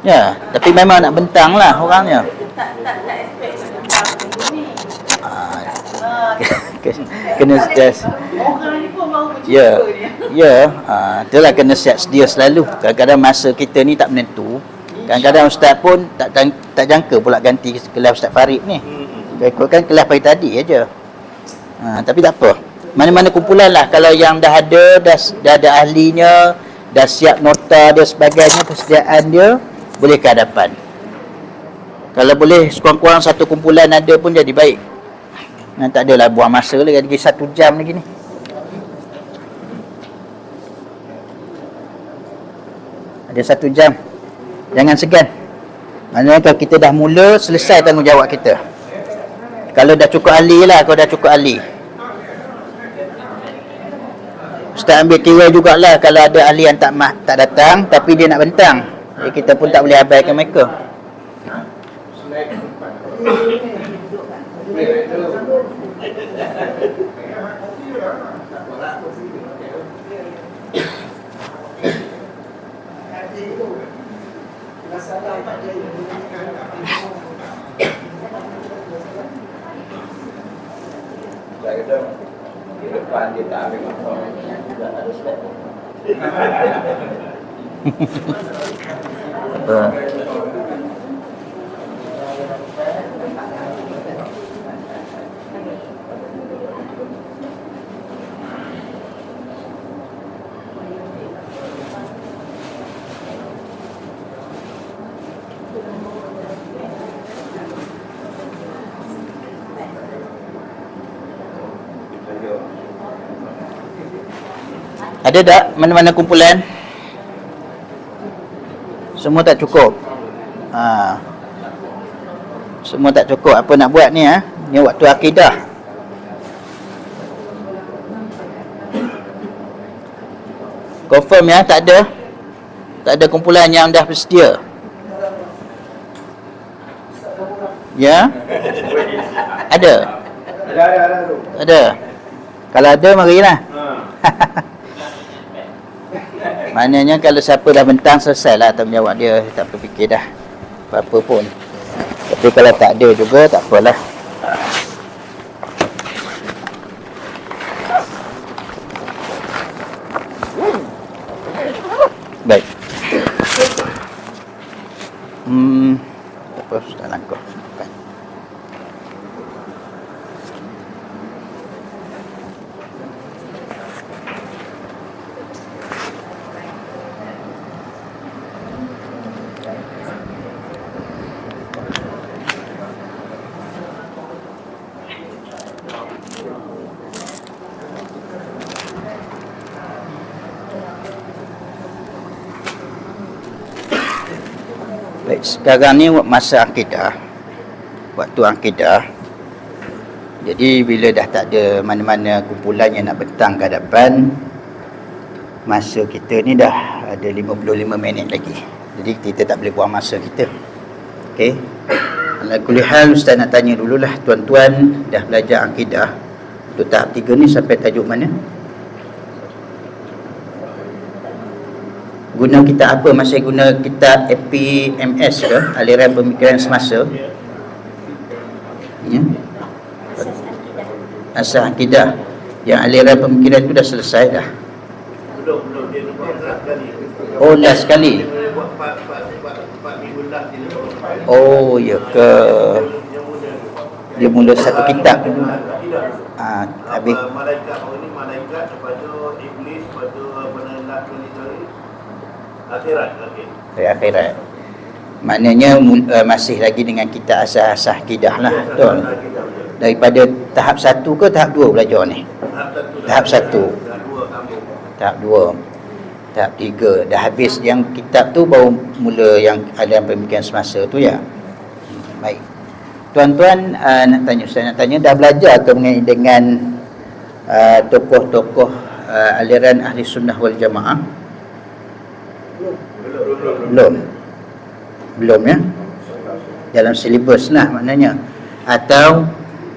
Ya, tapi memang nak bentang lah orangnya. Tak tak tak expect macam minggu ni. Ah, kena stres. Orang ni pun baru berjumpa Ya, dia. ya. Ah, itulah kena siap sedia selalu. Kadang-kadang masa kita ni tak menentu. Kadang-kadang ustaz pun tak tak, jangka pula ganti kelas ustaz Farid ni. Ikutkan kelas pagi tadi aja. Ha, tapi tak apa. Mana-mana kumpulan lah kalau yang dah ada, dah, dah ada ahlinya, dah siap nota dia sebagainya, persediaan dia, boleh ke hadapan. Kalau boleh sekurang-kurang satu kumpulan ada pun jadi baik. Nah, tak adalah buang masa lagi, lagi satu jam lagi ni. Ada satu jam. Jangan segan. Maksudnya kalau kita dah mula, selesai tanggungjawab kita. Kalau dah cukup ahli lah, kalau dah cukup ahli. Ustaz ambil kira jugalah kalau ada ahli yang tak tak datang tapi dia nak bentang. Jadi kita pun tak boleh abaikan mereka. Apa? Ada tak mana-mana kumpulan? Semua tak cukup. Ha. Semua tak cukup. Apa nak buat ni ha? Ni waktu akidah. Confirm ya, tak ada. Tak ada kumpulan yang dah bersedia. Ya? Ada. Ada ada ada. Kalau ada marilah. Ha. Maknanya kalau siapa dah bentang selesai lah tanggungjawab dia tak perlu fikir dah apa-apa pun. Tapi kalau tak ada juga tak apalah. Baik. Hmm, tak apa, sudah langkah. Baik. Sekarang ni masa akidah. Waktu akidah. Jadi bila dah tak ada mana-mana kumpulan yang nak bentang ke hadapan, masa kita ni dah ada 55 minit lagi. Jadi kita tak boleh buang masa kita. Okey. Ala kulli hal ustaz nak tanya dululah tuan-tuan dah belajar akidah untuk tahap 3 ni sampai tajuk mana? Guna kita apa? Masih guna kita APMS ke? Aliran Pemikiran Semasa. Ya. Asas akidah. Yang aliran pemikiran tu dah selesai dah. Oh, last kali. Dia buat empat empat empat empat minggu last dia buat. Oh, ya ke? Dia mula satu kitab. Ah, habis Apa, malaikat oh ini malaikat lepas tu iblis lepas tu apa nama kali kali akhirat okey. dari akhirat. Maknanya uh, masih lagi dengan kita asas-asas akidah lah. Betul. Daripada tahap satu ke tahap dua belajar ni? Tahap satu. Tahap satu. Tahap dua. Tahap tiga. Dah habis yang kitab tu baru mula yang aliran pemikiran semasa tu ya. Baik. Tuan-tuan uh, nak tanya Ustaz nak tanya dah belajar ke mengenai dengan uh, tokoh-tokoh uh, aliran ahli sunnah wal jamaah? Belum. Belum ya. Dalam silibus lah maknanya. Atau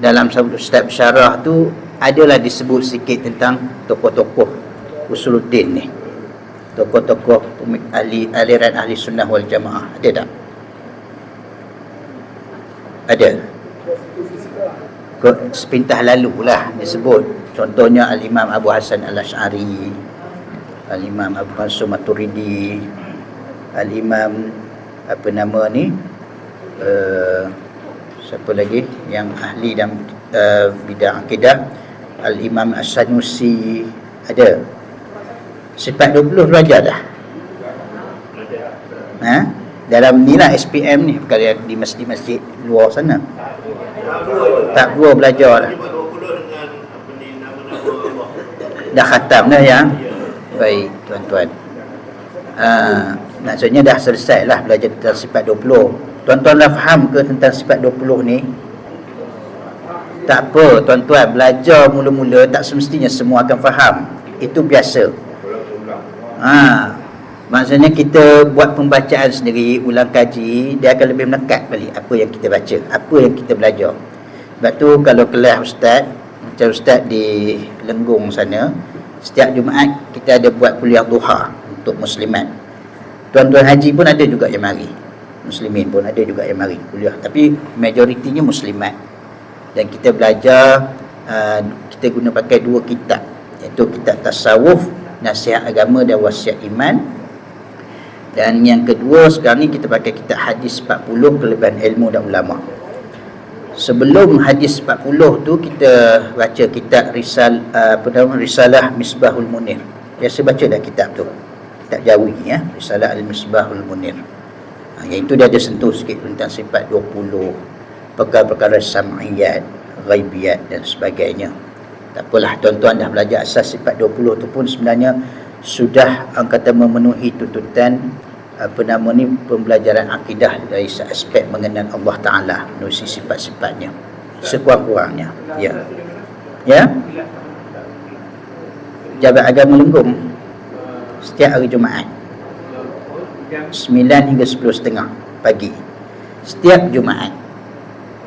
dalam Ustaz Syarah tu adalah disebut sikit tentang tokoh-tokoh Usuluddin ni. tokoh-tokoh ahli aliran ahli sunnah wal jamaah ada tak ada sepintah lalu lah disebut contohnya al-imam Abu Hasan al-Ash'ari al-imam Abu Mansur Maturidi al-imam apa nama ni uh, siapa lagi yang ahli dalam uh, bidang akidah? Al-imam As-Sanusi ada? Sifat 20 belajar dah? Ha? dalam ni lah SPM ni perkara yang di masjid-masjid luar sana. Tak dua belajar dah. Sifat 20 dengan apa ni nama-nama Allah. dah khatam dah ya baik tuan-tuan. Uh, maksudnya dah selesai lah belajar tentang sifat 20 tuan-tuan dah faham ke tentang sifat 20 ni? Tak apa tuan-tuan. Belajar mula-mula tak semestinya semua akan faham. Itu biasa. Ha, maksudnya kita buat pembacaan sendiri ulang kaji dia akan lebih melekat balik apa yang kita baca apa yang kita belajar. Sebab tu kalau kelas ustaz macam ustaz di Lenggung sana setiap Jumaat kita ada buat kuliah duha untuk muslimat. Tuan-tuan haji pun ada juga yang mari. Muslimin pun ada juga yang mari kuliah. Tapi majoritinya muslimat. Dan kita belajar uh, kita guna pakai dua kitab. Iaitu kitab tasawuf nasihat agama dan wasiat iman. Dan yang kedua sekarang ni kita pakai kitab hadis 40 kelebihan ilmu dan ulama sebelum hadis 40 tu kita baca kitab risal uh, apa nama risalah misbahul munir. Biasa baca dah kitab tu. Kitab jawi ya. Risalah al misbahul munir. Ha, yang itu dia ada sentuh sikit tentang sifat 20 perkara-perkara sam'iyat ghaibiyat dan sebagainya. Tak apalah tuan-tuan dah belajar asas sifat 20 tu pun sebenarnya sudah orang kata memenuhi tuntutan apa nama ni pembelajaran akidah dari aspek mengenal Allah Taala melalui sifat-sifatnya. Sekurang-kurangnya ya. Ya? Jabat agama lenggung setiap hari Jumaat. 9 hingga 10 setengah pagi setiap Jumaat.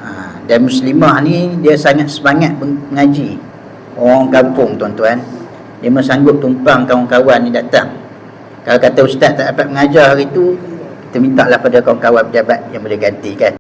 Ha, dan muslimah ni dia sangat semangat mengaji. Orang kampung tuan-tuan. Dia sanggup tumpang kawan-kawan ni datang kalau kata ustaz tak dapat mengajar hari tu kita minta lah pada kawan-kawan pejabat yang boleh ganti kan